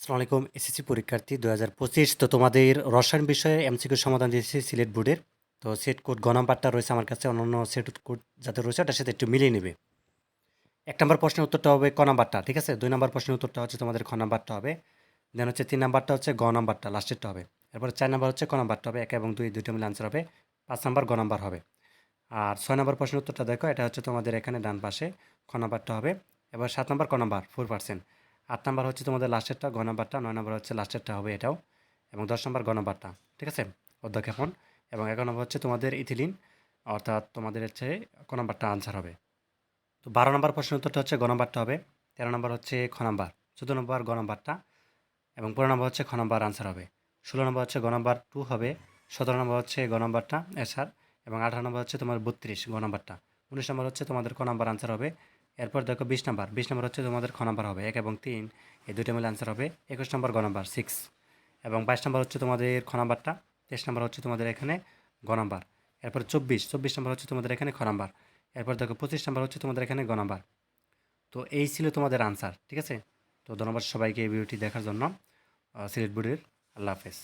আসসালামু আলাইকুম, এসএসসি পরীক্ষার্থী দু হাজার পঁচিশ। তো তোমাদের রসায়ন বিষয়ে এমসিকিউ সমাধান দিয়েছি সিলেট বোর্ডের। তো সেট কোড গ নাম্বারটা রয়েছে আমার কাছে অন্যান্য সেট কোড যাতে রয়েছে ওটার সাথে একটু মিলিয়ে নেবে। এক নম্বর প্রশ্নের উত্তরটা হবে ক নাম্বারটা, ঠিক আছে? দুই নম্বর প্রশ্নের উত্তরটা হচ্ছে তোমাদের খ নাম্বারটা হবে। দেন হচ্ছে তিন নাম্বারটা হচ্ছে গ নাম্বারটা, লাস্টেরটা হবে। এরপর চার নাম্বার হচ্ছে ক নাম্বারটা হবে, এক এবং দুই, দুইটা মিলে আনসার হবে। পাঁচ নাম্বার গ নাম্বার হবে। আর ছয় নম্বর প্রশ্নের উত্তরটা দেখো, এটা হচ্ছে তোমাদের এখানে ডান পাশে খ নাম্বারটা হবে। এবার সাত নম্বর ক নাম্বার ফোর পার্সেন্ট আট নাম্বার হচ্ছে তোমাদের লাস্টেরটা গ নাম্বারটা, নয় নম্বর হচ্ছে লাস্টেরটা হবে এটাও, এবং দশ নম্বর গ নাম্বারটা, ঠিক আছে? অধ্যক্ষেপণ এবং এগারো নম্বর হচ্ছে তোমাদের ইথিলিন, অর্থাৎ তোমাদের হচ্ছে ক নাম্বারটা আনসার হবে। তো বারো নম্বর প্রশ্নের উত্তরটা হচ্ছে গ নাম্বারটা হবে, তেরো নম্বর হচ্ছে খ নাম্বার, চোদ্দ নম্বর গ নাম্বারটা, এবং পনেরো নম্বর হচ্ছে খ নাম্বার আনসার হবে। ষোলো নম্বর হচ্ছে গ নাম্বার টু হবে, সতেরো নম্বর হচ্ছে গ নাম্বারটা এসআর এবং আঠারো নম্বর হচ্ছে তোমার বত্রিশ গ নাম্বারটা, উনিশ নম্বর হচ্ছে তোমাদের ক নাম্বার আনসার হবে এরপর দেখো বিশ নাম্বার। বিশ নম্বর হচ্ছে তোমাদের খ নাম্বার হবে, এক এবং তিন, এই দুইটা মিলে আনসার হবে একুশ নম্বর গ নাম্বার সিক্স এবং বাইশ নম্বর হচ্ছে তোমাদের খ নাম্বারটা, তেইশ নম্বর হচ্ছে তোমাদের এখানে গ নাম্বার। এরপর চব্বিশ চব্বিশ নম্বর হচ্ছে তোমাদের এখানে খ নাম্বার। এরপর দেখো পঁচিশ নম্বর হচ্ছে তোমাদের এখানে গ নাম্বার। তো এই ছিল তোমাদের আনসার ঠিক আছে? তো ধন্যবাদ সবাইকে এই ভিডিওটি দেখার জন্য। সিলেট বোর্ডের আল্লাহ হাফেজ।